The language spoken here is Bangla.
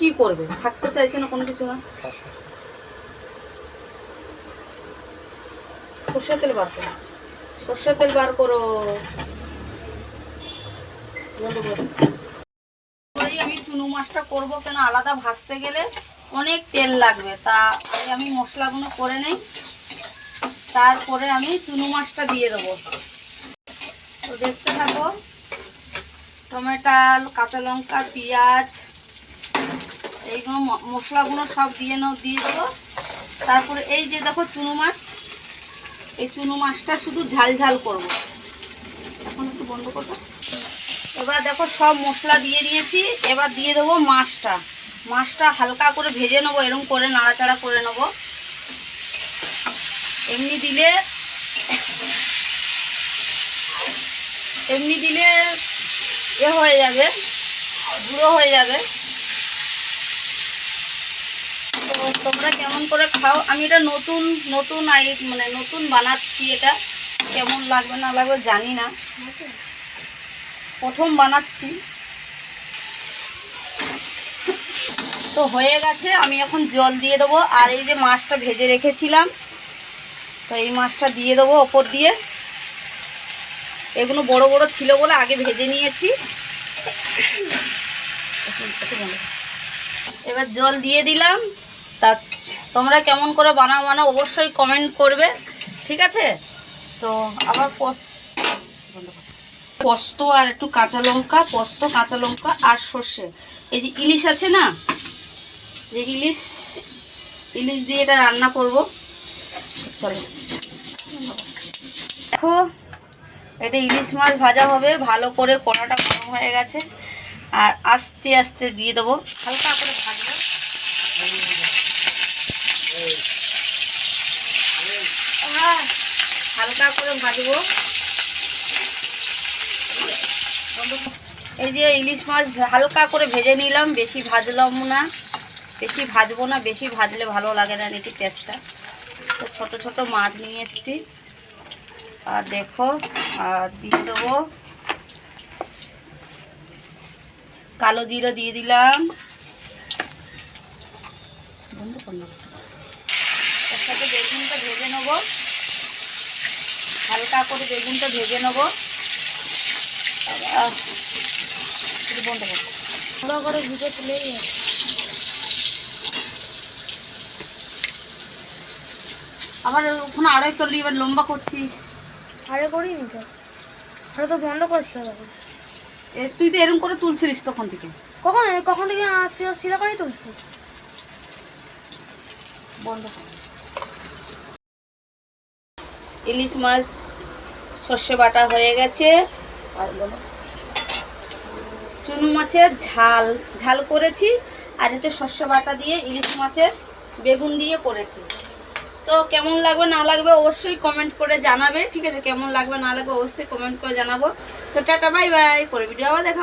কি করবে? থাকতে চাইছে না কোনো কিছু না। সর্ষের তেল বার করো। সর্ষের তেল বার করো। আমি চুনো মাছটা করব কেন? আলাদা ভাজতে গেলে অনেক তেল লাগবে। তা আমি মশলাগুলো করে নেই। তারপরে আমি চুনো মাছটা দিয়ে দেবো। তো দেখতে থাকো। টমেটাল কাঁচা লঙ্কা, পেঁয়াজ, এইগুলো মশলাগুলো সব দিয়ে নাও, দিয়ে দেবো। তারপরে এই যে দেখো চুনো মাছ, এই চুনো মাছটা শুধু ঝাল ঝাল করব। এখন একটু বন্ধ করব এবার দেখো সব মশলা দিয়ে দিয়েছি এবার দিয়ে দেবো মাছটা। মাছটা হালকা করে ভেজে নেব এরকম করে নাড়াচাড়া করে নেব। এমনি দিলে এমনি দিলে এ হয়ে যাবে। গুঁড়ো হয়ে যাবে। তো তোমরা কেমন করে খাও? আমি এটা নতুন নতুন আই মানে নতুন বানাচ্ছি এটা। কেমন লাগবে না লাগবে জানি না। প্রথম বানাচ্ছি। তো হয়ে গেছে। আমি এখন জল দিয়ে দেবো। আর এই যে মাছটা ভেজে রেখেছিলাম, তো এই মাছটা দিয়ে দেবো ওপর দিয়ে। এগুলো বড় বড় ছিল বলে আগে ভেজে নিয়েছি। এবার জল দিয়ে দিলাম। তা তোমরা কেমন করে বানাও বানাও অবশ্যই কমেন্ট করবে ঠিক আছে? তো আবার পোস্ত আর একটু কাঁচা লঙ্কা পোস্ত কাঁচা লঙ্কা আর সর্ষে। এই যে ইলিশ আছে না? যে ইলিশ ইলিশ দিয়ে এটা রান্না করব। চলো। দেখো এটা ইলিশ মাছ ভাজা হবে। ভালো করে কড়াটা গরম হয়ে গেছে। আর আস্তে আস্তে দিয়ে দেবো। হালকা করে ভাজবো। হালকা করে ভাজবো। এই যে ইলিশ মাছ হালকা করে ভেজে নিলাম, বেশি ভাজলাম না। বেশি ভাজবো না, বেশি ভাজলে ভালো লাগে না নাকি টেস্টটা তো ছোট ছোট মাছ নিয়ে এসেছি। আর দেখো, আর দিয়ে দেবো কালো জিরে দিয়ে দিলাম। বন্ধ কর না। সাথে বেগুনটা ভেজে নেব। হালকা করে বেগুনটা ভেজে নেব। আবার বন্ধ করো। বড় করে ভিজে তুলে আবার ওখানে আড়াই করলি এবার লম্বা করছিস। আরে করিনি তো। আরে তো বন্ধ করেছিল তখন তুই তো এরকম করে তুলছিলিস তখন থেকে। কখন? কখন থেকে সিধা করেই তুলছি। বন্ধ ইলিশ মাছ সর্ষে বাটা হয়ে গেছে। আর বলো। চুনো মাছের ঝাল ঝাল করেছি। আর এটা সর্ষে বাটা দিয়ে ইলিশ মাছের বেগুন দিয়ে করেছি। তো কেমন লাগবে না লাগবে অবশ্যই কমেন্ট করে জানাবে। ঠিক আছে, কেমন লাগবে না লাগবে অবশ্যই কমেন্ট করে জানাব। তো টাটা বাই বাই পরে ভিডিও আবার দেখা।